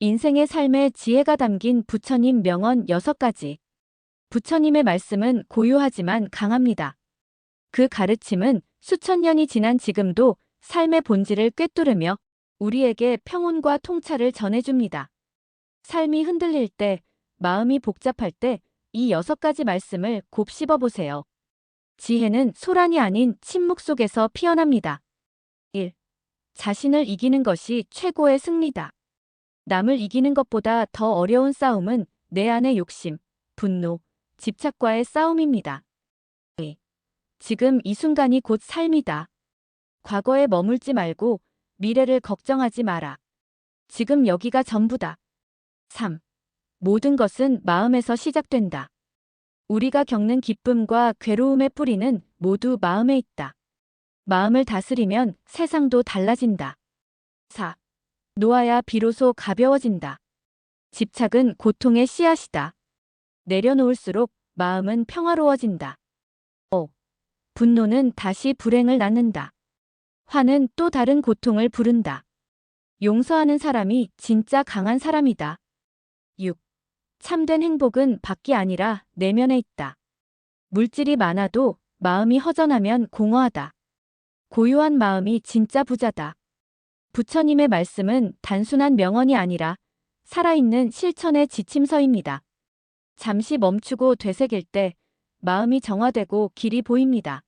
인생의 삶의 지혜가 담긴 부처님 명언 6가지. 부처님의 말씀은 고요하지만 강합니다. 그 가르침은 수천 년이 지난 지금도 삶의 본질을 꿰뚫으며 우리에게 평온과 통찰을 전해줍니다. 삶이 흔들릴 때, 마음이 복잡할 때 이 여섯 가지 말씀을 곱씹어 보세요. 지혜는 소란이 아닌 침묵 속에서 피어납니다. 1. 자신을 이기는 것이 최고의 승리다. 남을 이기는 것보다 더 어려운 싸움은 내 안의 욕심, 분노, 집착과의 싸움입니다. 2. 지금 이 순간이 곧 삶이다. 과거에 머물지 말고 미래를 걱정하지 마라. 지금 여기가 전부다. 3. 모든 것은 마음에서 시작된다. 우리가 겪는 기쁨과 괴로움의 뿌리는 모두 마음에 있다. 마음을 다스리면 세상도 달라진다. 4. 놓아야 비로소 가벼워진다. 집착은 고통의 씨앗이다. 내려놓을수록 마음은 평화로워진다. 5. 분노는 다시 불행을 낳는다. 화는 또 다른 고통을 부른다. 용서하는 사람이 진짜 강한 사람이다. 6. 참된 행복은 밖이 아니라 내면에 있다. 물질이 많아도 마음이 허전하면 공허하다. 고요한 마음이 진짜 부자다. 부처님의 말씀은 단순한 명언이 아니라 살아있는 실천의 지침서입니다. 잠시 멈추고 되새길 때 마음이 정화되고 길이 보입니다.